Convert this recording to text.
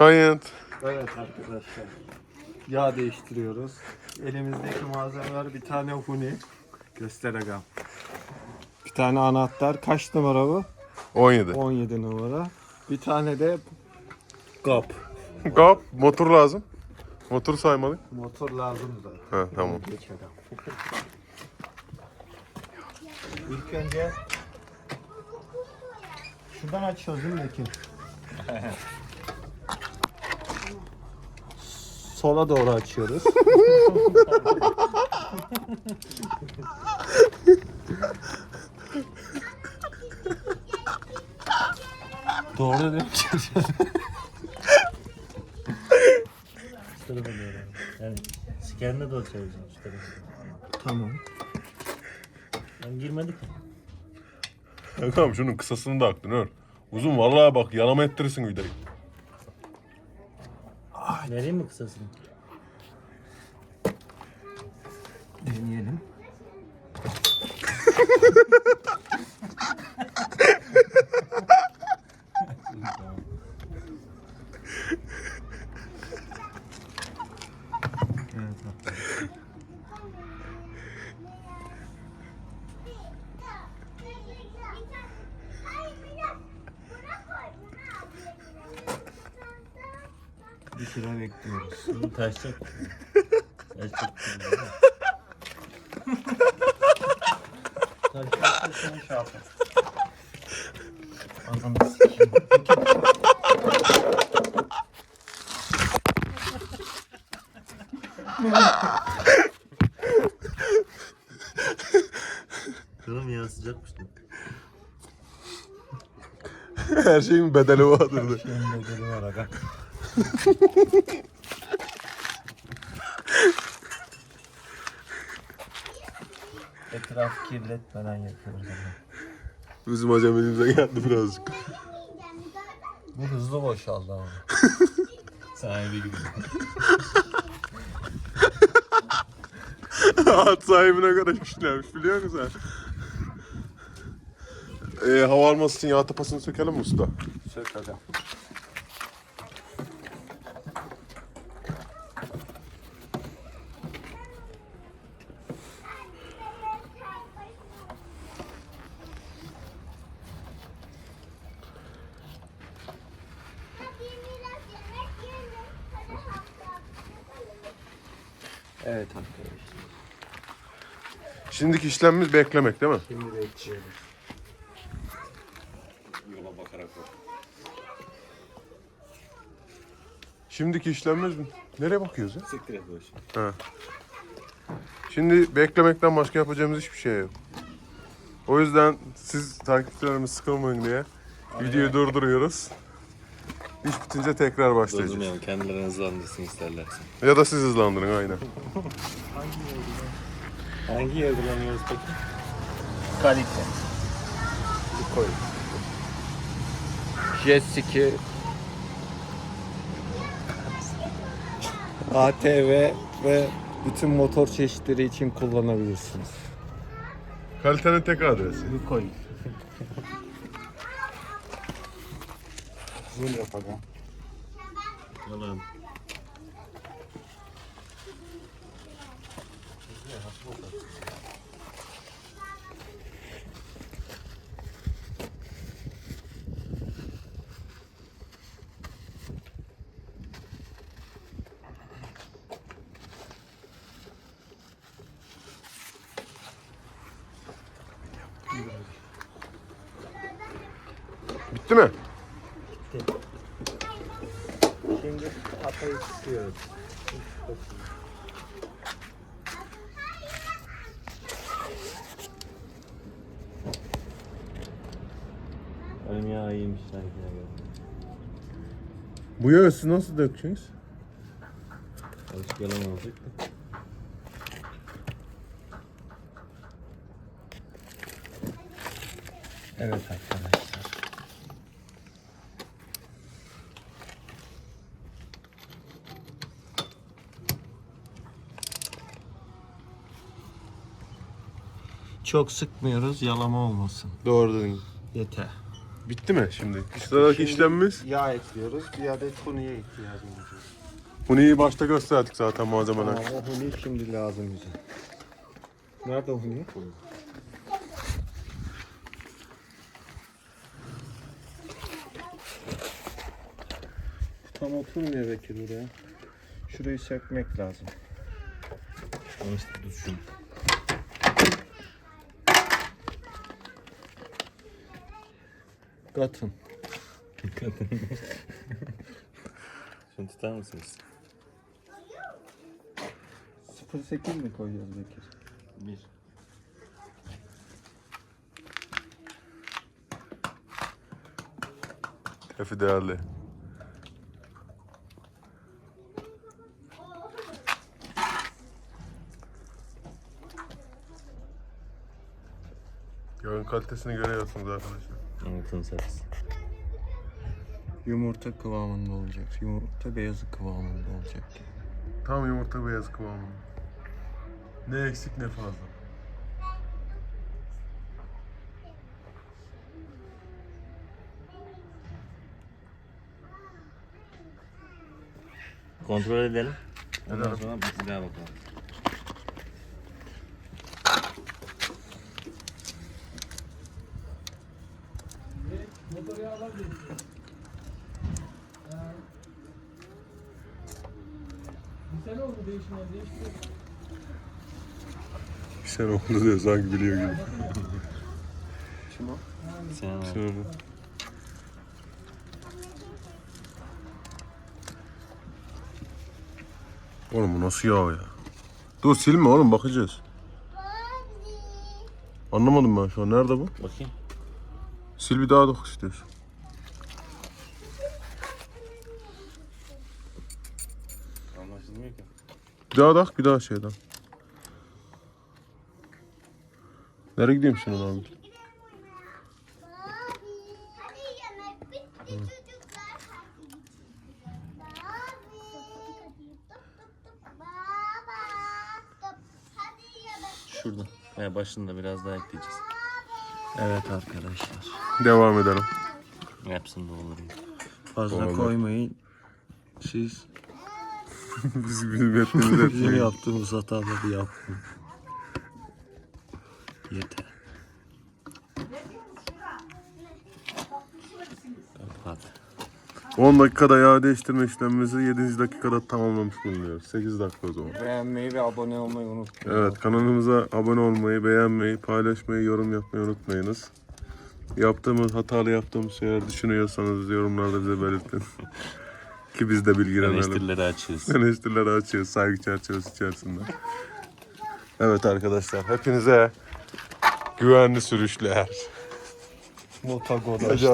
Kayıt. Evet arkadaşlar. Yağ değiştiriyoruz. Elimizdeki malzemeler bir tane huni. Göster agam. Bir tane anahtar. Kaç numara bu? 17. 17 numara. Bir tane de kap. Kap. Motor lazım. Motor saymadık. Motor lazım da. Ha tamam. Geç agam. İlk önce şuradan açıyoruz değil mi Ekin? Sola doğru açıyoruz. doğru değil mi? Yani doğru çevireceğim şu tarafa. tamam. Ben girmedik mi? Tamam şunun kısasını da aktın ör. Uzun vallahi bak yalama ettirirsin videoyu. Vereyim mi kısasını? Deneyelim. Süre bekliyoruz. Şimdi taşacak. Taşacak. Taşacak. Yapma. Ananı sikeyim. Ya sıcakmış. Her şeyin bedeli vardır. Benim bedeli var aga. Etraf kirletmeden yapıyoruz ama. Bizim acemiliğimize geldi birazcık. Bu hızlı boşaldı ama. Sahibi gibi. At sahibine göre işlenmiş biliyor musun sen? Ee, hava alması için yağ tapasını sökelim mi usta? Sök aga. Evet arkadaşlar. Şimdiki işlemimiz beklemek değil mi? Şimdi bekliyoruz. Şimdiki işlemimiz nereye bakıyoruz ya? Siktir et boş. Ha. Şimdi beklemekten başka yapacağımız hiçbir şey yok. O yüzden siz takipçilerimiz sıkılmayın diye videoyu durduruyoruz. İş bitince tekrar başlayacağız. Durdurmayalım kendilerini hızlandırsın isterlerse. Ya da siz hızlandırın aynen. Hangi yerde kullanıyoruz peki? Kalite. Bir koy. Jet ski. ATV ve bütün motor çeşitleri için kullanabilirsiniz. Kalitenin tek adresi. Bir koy. Zoom yap aga. Yalan. Bitti mi? Atayı sıkıyoruz. Benim ya iyiymiş sanki. ya. Bu yağı siz nasıl dökeceksiniz? Azıcık yalan olacak da. Evet arkadaşlar. Çok sıkmıyoruz, yalama olmasın. Doğru dedin. Yeter. Bitti mi şimdi? Sıradaki Şimdi işlemimiz. Yağ ekliyoruz. Bir adet huniye ihtiyacımız var. Bunu iyi başta gösterdik zaten malzemeler. Aa, o huni şimdi lazım bize. Nerede huni? Tam oturmuyor Bekir buraya. Şurayı sökmek lazım. Onu işte tutuşun. Katın. Şunu tutar mısınız? 08 mi koyuyoruz Bekir? Bir. Efi değerli. Yağın kalitesini görüyorsunuz arkadaşlar. Altın sarısı. Yumurta kıvamında olacak. Yumurta beyazı kıvamında olacak. Tam yumurta beyaz kıvamında. Ne eksik ne fazla. Kontrol edelim. Ondan sonra bir daha bakalım. Bir sene oldu diyor sanki biliyor gibi. Sen al. Şunu. Oğlum bu nasıl yağ ya? Dur silme oğlum bakacağız. Anlamadım ben şu an. Nerede bu? Bakayım. Sil bir daha dök istiyorsun. Anlaşılmıyor ki. Bir daha dök bir daha şeyden. Nereye gideyim şimdi abi? Hadi yemek bitti çocuklar. Baba. Hadi yemek. Şurada. Veya başında biraz daha ekleyeceğiz. Evet arkadaşlar. Devam edelim. Yapsın da olur. Fazla Olabilir. koymayın. Siz Biz bizim ettiğimiz bizim etmeyin. yaptığımız hataları yapın. Yeter. 10 dakikada yağ değiştirme işlemimizi 7. dakikada tamamlamış bulunuyoruz. 8 dakika o zaman. Beğenmeyi ve abone olmayı unutmayın. Evet kanalımıza abone olmayı, beğenmeyi, paylaşmayı, yorum yapmayı unutmayınız. Yaptığımız, hatalı yaptığımız şeyler düşünüyorsanız yorumlarda bize belirtin. Ki biz de bilgilenelim. Eleştirileri açıyoruz. Eleştirileri açıyoruz saygı çerçevesi içerisinde. Evet arkadaşlar hepinize güvenli sürüşler. Motagoda. Hadi